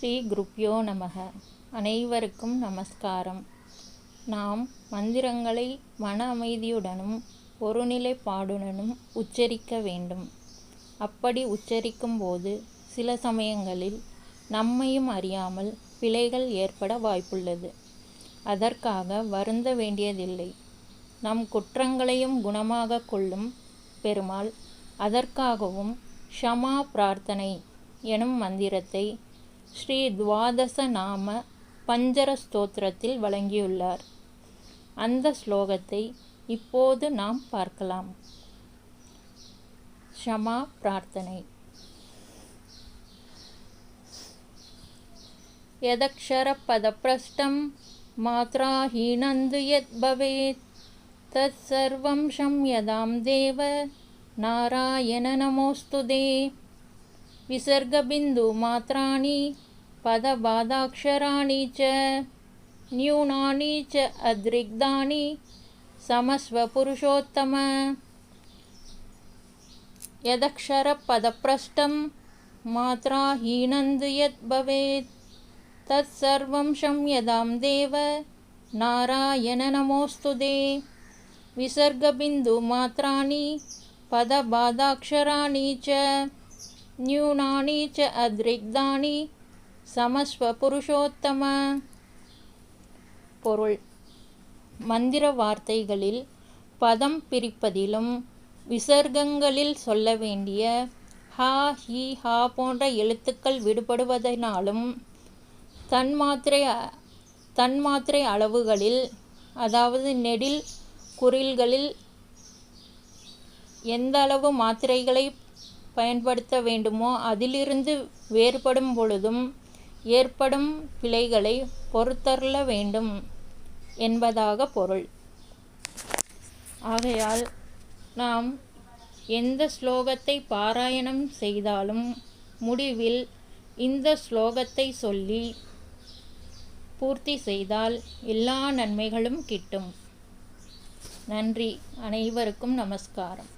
ஸ்ரீ குருப்யோ நமக. அனைவருக்கும் நமஸ்காரம். நாம் மந்திரங்களை மன அமைதியுடனும் ஒருநிலைப்பாடுடனும் உச்சரிக்க வேண்டும். அப்படி உச்சரிக்கும் போது சில சமயங்களில் நம்மையும் அறியாமல் பிழைகள் ஏற்பட வாய்ப்புள்ளது. அதற்காக வருந்த வேண்டியதில்லை. நம் குற்றங்களையும் குணமாக கொள்ளும் பெருமாள் அதற்காகவும் ஷமா பிரார்த்தனை எனும் மந்திரத்தை ஸ்ரீ துவாதச நாம பஞ்சர ஸ்தோத்திரத்தில் வழங்கியுள்ளார் அந்த ஸ்லோகத்தை இப்போது நாம் பார்க்கலாம் ஷமா பிரார்த்தனை यदक्षरपदप्रष्टं मात्राहीनन्दु यद् भवेत् तत्सर्वं क्षम्यतां देव नारायण नमोऽस्तु ते विसर्गबिन्दुमात्राणि पदबाधाक्षराणि च न्यूनानि च अद्रिग्धानि समस्वपुरुषोत्तम। यदक्षरपदप्रष्टं मात्राहीनन्दु यद् भवेत् तत्सर्वं क्षम्यतां देव नारायण नमोऽस्तु ते विसर्गबिन्दुमात्राणि पदबाधाक्षराणि च न्यूनानि च अद्रिग्धानि சமஸ்வபுருஷோத்தம பொருள் மந்திர வார்த்தைகளில் பதம் பிரிப்பதிலும் விசர்க்கங்களில் சொல்ல வேண்டிய ஹா ஹி ஹா போன்ற எழுத்துக்கள் விடுபடுவதனாலும் தன்மாத்திரை தன்மாத்திரை அளவுகளில் அதாவது நெடில் குறில்களில் எந்த அளவு மாத்திரைகளை பயன்படுத்த வேண்டுமோ அதிலிருந்து வேறுபடும் பொழுதும் ஏற்படும் பிழைகளை பொறுத்தருள வேண்டும் என்பதாக பொருள். ஆகையால் நாம் எந்த ஸ்லோகத்தை பாராயணம் செய்தாலும் முடிவில் இந்த ஸ்லோகத்தை சொல்லி பூர்த்தி செய்தால் எல்லா நன்மைகளும் கிட்டும். நன்றி. அனைவருக்கும் நமஸ்காரம்.